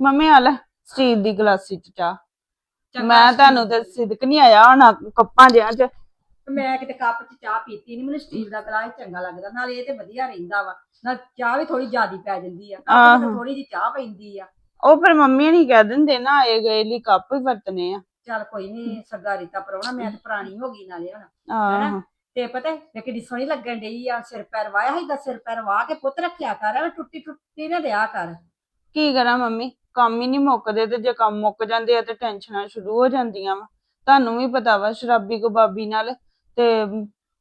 Mummy ਆ ਲੈ steel ਦੀ ਗਲਾਸੀ ਚ ਚਾਹ। ਮੈਂ ਤੁਹਾਨੂੰ ਤੇ ਸਿਦਕ ਨਹੀਂ ਆਇਆ ਹੁਣ ਕੱਪਾਂ ਜਿਹਾਂ ਚ। ਮੈਂ ਕਿਤੇ ਕੱਪ 'ਚ ਚਾਹ ਪੀਤੀ ਨਹੀਂ ਮੈਨੂੰ ਸਟੀਲ ਦਾ ਗਲਾਸ ਚੰਗਾ ਲੱਗਦਾ ਨਾਲ ਇਹ ਤੇ ਵਧੀਆ ਰਹਿੰਦਾ ਵਾ। ਨਾਲ ਚਾਹ ਵੀ ਥੋੜੀ ਜ਼ਿਆਦੀ ਪੈ ਜਾਂਦੀ ਆ ਕੱਪ ਆਹੋ। ਥੋੜੀ ਜਿਹੀ ਚਾਹ ਪੈਂਦੀ ਆ। ਉਹ ਫਿਰ ਮੰਮੀ ਨਹੀਂ ਕਹਿ ਦਿੰਦੇ ਨਾ ਆਏ ਗਏ ਲਈ ਕੱਪ ਹੀ ਵਰਤਨੇ ਆ। ਚੱਲ ਕੋਈ ਨਹੀਂ ਸਰਦਾਰੀ ਤਾਂ ਪਰਾਉਣਾ ਮੈਂ ਤੇ ਪੁਰਾਣੀ ਹੋ ਗਈ ਨਾਲੇ ਹੁਣ ਆਹੋ। ਤੇ ਪਤਾ ਹੈ ਕਿੱਡੀ ਸੋਹਣੀ ਲੱਗਣ ਡਈ ਆ ਸਿਰ ਪੈਰ ਵਾਇਆ ਸੀ ਦਾ ਸਿਰ ਪੈਰ ਵਾਹ ਕੇ ਪੁੱਤ ਰੱਖਿਆ ਕਰ ਐਵੇਂ ਟੁੱਟੀ ਟੁੱਟੀ ਨਾ ਦਿਆ ਕਰ। ਕੀ ਕਰਾਂ ਮੰਮੀ? ਕੰਮ ਹੀ ਨਹੀਂ ਮੁੱਕਦੇ ਤੇ ਜੇ ਕੰਮ ਮੁੱਕ ਜਾਂਦੇ ਆ ਤੇ ਟੈਨਸ਼ਨਾਂ ਸ਼ੁਰੂ ਹੋ ਜਾਂਦੀਆਂ ਵਾ। ਤੁਹਾਨੂੰ ਵੀ ਪਤਾ ਵਾ ਸ਼ਰਾਬੀ ਕੋ ਬਾਬੀ ਨਾਲ ਤੇ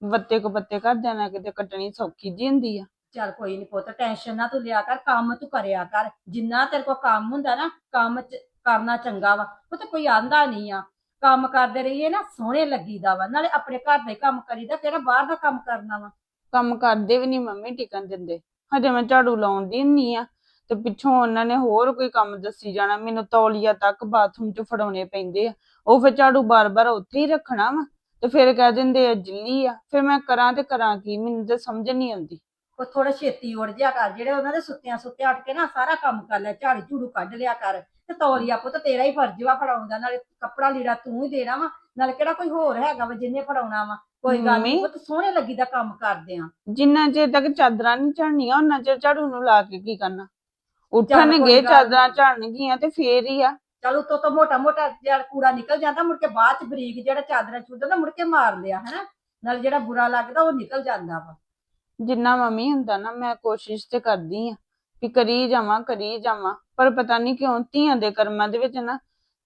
ਵੱਤੇ ਕੋ ਪੱਤੇ ਕਰ ਦੇਣਾ ਕਿਤੇ ਕੱਟਣੀ ਸੌਖੀ ਜੀ ਹੁੰਦੀ ਆ। ਚੱਲ ਕੋਈ ਨਹੀਂ ਪੁੱਤ ਟੈਨਸ਼ਨ ਨਾ ਤੂੰ ਲਿਆ ਕਰ ਕੰਮ ਤੂੰ ਕਰਿਆ ਕਰ। ਜਿੰਨਾ ਤੇਰੇ ਕੋਲ ਕੰਮ ਹੁੰਦਾ ਨਾ ਕੰਮ ਚ ਕਰਨਾ ਚੰਗਾ ਵਾ। ਪੁੱਤ ਕੋਈ ਆਂਦਾ ਨਹੀਂ ਆ। ਕੰਮ ਕਰਦੇ ਰਹੀਏ ਨਾ ਸੋਹਣੇ ਲੱਗੀਦਾ ਵਾ। ਨਾਲੇ ਆਪਣੇ ਘਰ ਦਾ ਕੰਮ ਕਰੀਦਾ ਕਿਹੜਾ ਬਾਹਰ ਦਾ ਕੰਮ ਕਰਨਾ ਵਾ। ਕੰਮ ਕਰਦੇ ਵੀ ਨਹੀਂ ਮੰਮੀ ਟਿਕਣ ਦਿੰਦੇ। ਹਜੇ ਮੈਂ ਝਾੜੂ ਲਾਉਂਦੀ ਨਹੀਂ ਆ। ਤੇ ਪਿੱਛੋਂ ਉਹਨਾਂ ਨੇ ਹੋਰ ਕੋਈ ਕੰਮ ਦੱਸੀ ਜਾਣਾ ਮੈਨੂੰ ਤੌਲੀਆ ਤੱਕ ਬਾਥਰੂਮ 'ਚ ਫੜਾਉਣੇ ਪੈਂਦੇ ਆ। ਉਹ ਫਿਰ ਝਾੜੂ ਬਾਰ-ਬਾਰ ਉੱਥੇ ਹੀ ਰੱਖਣਾ ਵਾ ਤੇ ਫਿਰ ਕਹਿ ਦਿੰਦੇ ਆ ਜਿੱਲੀ ਆ ਫਿਰ ਮੈਂ ਕਰਾਂ ਤੇ ਕਰਾਂ ਕੀ ਮੈਨੂੰ ਤਾਂ ਸਮਝ ਨਹੀਂ ਆਉਂਦੀ। ਉਹ ਥੋੜਾ ਛੇਤੀ ਉੜ ਜਿਆ ਕਰ ਜਿਹੜੇ ਉਹਨਾਂ ਦੇ ਸੁੱਤਿਆਂ ਸੁੱਤੇ ਉੱਠ ਕੇ ਨਾ ਸਾਰਾ ਕੰਮ ਕਰ ਲੈ ਝਾੜੂ ਝੂੜੂ ਕੱਢ ਲਿਆ ਕਰ। ਤੇ ਤੌਲੀਆ ਪੁੱਤ ਤੇਰਾ ਹੀ ਫਰਜ਼ ਵਾ ਫੜਾਉਂਦਾ ਨਾਲੇ ਕੱਪੜਾ ਲੀੜਾ ਤੂੰ ਹੀ ਦੇਣਾ ਵਾ ਨਾਲੇ ਕਿਹੜਾ ਕੋਈ ਹੋਰ ਹੈਗਾ ਵਾ ਜਿੰਨੇ ਫੜਾਉਣਾ ਵਾ। ਕੋਈ ਗੱਲ ਨਹੀਂ। ਪੁੱਤ ਸੋਹਣੇ ਲੱਗੀ ਦਾ ਕੰਮ ਕਰਦੇ ਆ। ਜਿੰਨਾ ਚਿਰ ਤੱਕ ਚਾਦਰਾਂ ਨਹੀਂ ਝੜਨੀਆਂ ਉਹਨਾਂ ਚਿਰ ਝਾੜੂ ਨੂੰ ਲਾ ਕੇ ਕੀ ਕਰਨਾ? ਉੱਠਣਗੇ ਚਾਦਰਾਂ। ਝੜਨਗੀਆਂ ਤੇ ਫੇਰ ਹੀ ਆ। ਚਲ ਉਤੋਂ ਤੋਂ ਮੋਟਾ ਮੋਟਾ ਜਿਹੜਾ ਕੂੜਾ ਨਿਕਲ ਜਾਂਦਾ ਮੁੜ ਕੇ ਬਾਅਦ ਚ ਬਰੀਕ ਜਿਹੜਾ ਚਾਦਰਾਂ ਚੁੱਦਦਾ ਨਾ ਮੁੜ ਕੇ ਮਾਰ ਲਿਆ ਹਨਾ? ਨਾਲ ਜਿਹੜਾ ਬੁਰਾ ਲੱਗਦਾ ਉਹ ਨਿਕਲ ਜਾਂਦਾ ਵਾ। ਜਿੰਨਾ ਮੰਮੀ ਹੁੰਦਾ ਨਾ ਮੈਂ ਕੋਸ਼ਿਸ਼ ਤੇ ਕਰਦੀ ਆ ਵੀ ਕਰੀ ਜਾਵਾਂ ਕਰੀ ਜਾਵਾਂ ਪਰ ਪਤਾ ਨਹੀਂ ਕਿਉਂ ਧੀਆਂ ਦੇ ਕਰਮਾਂ ਦੇ ਵਿੱਚ ਨਾ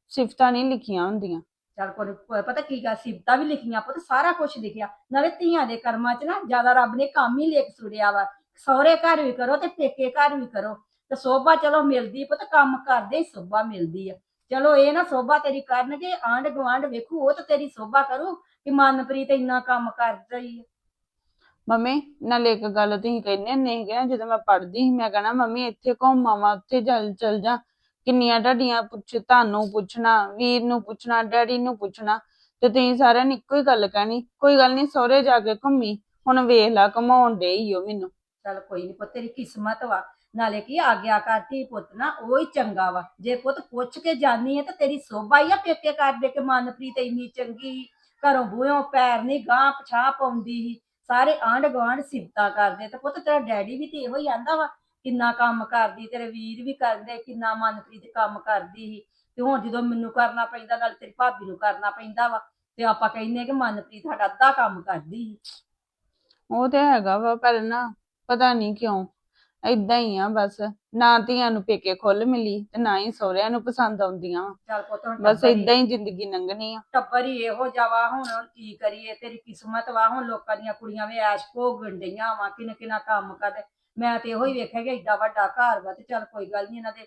ਸਿਫਤਾਂ ਨਹੀਂ ਲਿਖੀਆਂ ਹੁੰਦੀਆਂ। ਚਲ ਕੋਈ ਪਤਾ ਕੀ ਗੱਲ ਸਿਫਤਾਂ ਵੀ ਲਿਖੀਆਂ ਪੁੱਤ ਸਾਰਾ ਕੁਝ ਲਿਖਿਆ। ਨਾਲੇ ਧੀਆਂ ਦੇ ਕਰਮਾਂ ਚ ਨਾ ਜ਼ਿਆਦਾ ਰੱਬ ਨੇ ਕੰਮ ਹੀ ਲਿਖ ਸੁੜਿਆ ਵਾ। ਸਹੁਰੇ ਘਰ ਵੀ ਕਰੋ ਤੇ ਪੇਕੇ ਘਰ ਵੀ ਕਰੋ। ਤੇ ਸੋਭਾ ਚਲੋ ਮਿਲਦੀ ਪੁੱਤ ਕੰਮ ਕਰਦੇ ਹੀ ਸੋਭਾ ਮਿਲਦੀ ਆ। ਚਲੋ ਇਹ ਨਾ ਸੋਭਾ ਤੇਰੀ ਕਰਨਗੇ ਆਂਢ ਗੁਆਂਢ ਵੇਖੂ ਉਹ ਤਾਂ ਤੇਰੀ ਸੋਭਾ ਕਰੂ ਕਿ ਮਨਪ੍ਰੀਤ ਇੰਨਾ ਕੰਮ ਕਰ ਰਹੀ ਆ। ਮੰਮੀ ਨਾਲੇ ਇੱਕ ਗੱਲ ਤੁਸੀਂ ਕਹਿੰਦੇ ਨਹੀਂ ਕਿ ਜਦੋਂ ਮੈਂ ਪੜ੍ਹਦੀ ਸੀ ਮੈਂ ਕਹਣਾ ਮੰਮੀ ਇੱਥੇ ਘੁੰਮ ਆਵਾਂ ਉੱਥੇ ਚੱਲ ਚੱਲ ਜਾ। ਕਿੰਨੀਆਂ ਤੁਹਾਡੀਆਂ ਪੁੱਛ ਤੁਹਾਨੂੰ ਪੁੱਛਣਾ ਵੀਰ ਨੂੰ ਪੁੱਛਣਾ ਡੈਡੀ ਨੂੰ ਪੁੱਛਣਾ ਤੇ ਤੁਸੀਂ ਸਾਰਿਆਂ ਨੇ ਇੱਕੋ ਹੀ ਗੱਲ ਕਹਿਣੀ। ਕੋਈ ਗੱਲ ਨਹੀਂ ਸਹੁਰੇ ਜਾ ਕੇ ਘੁੰਮੀ। ਹੁਣ ਵੇਖ ਲਾ ਘਮਾਉਣ ਦੇ ਹੀ ਹੋ ਮੈਨੂੰ। ਚਲ ਕੋਈ ਨਹੀਂ ਪੁੱਤ ਤੇਰੀ ਕਿਸਮਤ ਵਾ। ਨਾਲੇ ਕੀ ਆਗਿਆ ਕਰਤੀ ਪੁੱਤ ਨਾ, ਉਹ ਹੀ ਚੰਗਾ ਵਾ। ਜੇ ਪੁੱਤ ਪੁੱਛ ਕੇ ਜਾਨੀ ਹੈ ਤਾਂ ਤੇਰੀ ਸੋਭਾ ਹੀ ਆ ਪੇਕੇ ਕਰ ਦੇ ਮਨਪ੍ਰੀਤ ਇੰਨੀ ਚੰਗੀ, ਘਰੋਂ ਬੂਹੋਂ ਪੈਰ ਨਹੀਂ ਗਾਂ ਪਛਾਂ ਪਾਉਂਦੀ ਸੀ। ਸਾਰੇ ਆਂਢ ਗੁਆਂਢ ਸਿਫਤਾਂ ਕਰਦੇ ਤੇ ਪੁੱਤ ਤੇਰਾ ਡੈਡੀ ਵੀ ਤੇ ਇਹੋ ਹੀ ਆਂਦਾ ਵਾ, ਕਿੰਨਾ ਕੰਮ ਕਰਦੀ, ਤੇਰੇ ਵੀਰ ਵੀ ਕਰਦੇ, ਕਿੰਨਾ ਮਨਪ੍ਰੀਤ ਕੰਮ ਕਰਦੀ ਸੀ। ਤੇ ਹੁਣ ਜਦੋਂ ਮੈਨੂੰ ਕਰਨਾ ਪੈਂਦਾ, ਨਾਲ ਤੇਰੀ ਭਾਬੀ ਨੂੰ ਕਰਨਾ ਪੈਂਦਾ ਵਾ, ਤੇ ਆਪਾਂ ਕਹਿੰਦੇ ਕਿ ਮਨਪ੍ਰੀਤ ਸਾਡਾ ਅੱਧਾ ਕੰਮ ਕਰਦੀ ਸੀ। ਉਹ ਤੇ ਹੈਗਾ ਵਾ, ਪਰ ਨਾ ਪਤਾ ਨਹੀਂ ਕਿਉਂ ਏਦਾਂ ਹੀ ਆ ਬਸ। ਨਾ ਧੀਆਂ ਨੂੰ ਪੇਕੇ ਖੁੱਲ ਮਿਲੀ ਤੇ ਨਾ ਹੀ ਸਹੁਰਿਆਂ ਨੂੰ ਪਸੰਦ ਆਉਂਦੀਆਂ ਵਾਂ। ਚੱਲ ਪੁੱਤ ਹੁਣ ਬਸ ਟੱਬਰ ਹੀ- ਏਦਾਂ ਹੀ ਜ਼ਿੰਦਗੀ ਲੰਘਣੀ ਆ। ਟੱਬਰ ਹੀ ਇਹੋ ਜਾਵਾ ਹੁਣ ਹੁਣ ਕੀ ਕਰੀਏ ਤੇਰੀ ਕਿਸਮਤ ਵਾ ਹੁਣ ਲੋਕਾਂ ਦੀਆਂ ਕੁੜੀਆਂ ਵੀ ਐਸ਼ ਭੋਗਣ ਡਈਆਂ ਵਾ ਕਿਨ ਕਿਨਾ ਕੰਮ ਕਰਦੇ ਮੈਂ ਤੇ ਇਹੋ ਹੀ ਵੇਖਿਆ ਕਿ ਏਡਾ ਵੱਡਾ ਘਰ ਵਾ ਤੇ ਚੱਲ ਕੋਈ ਗੱਲ ਨਹੀਂ ਇਹਨਾਂ ਦੇ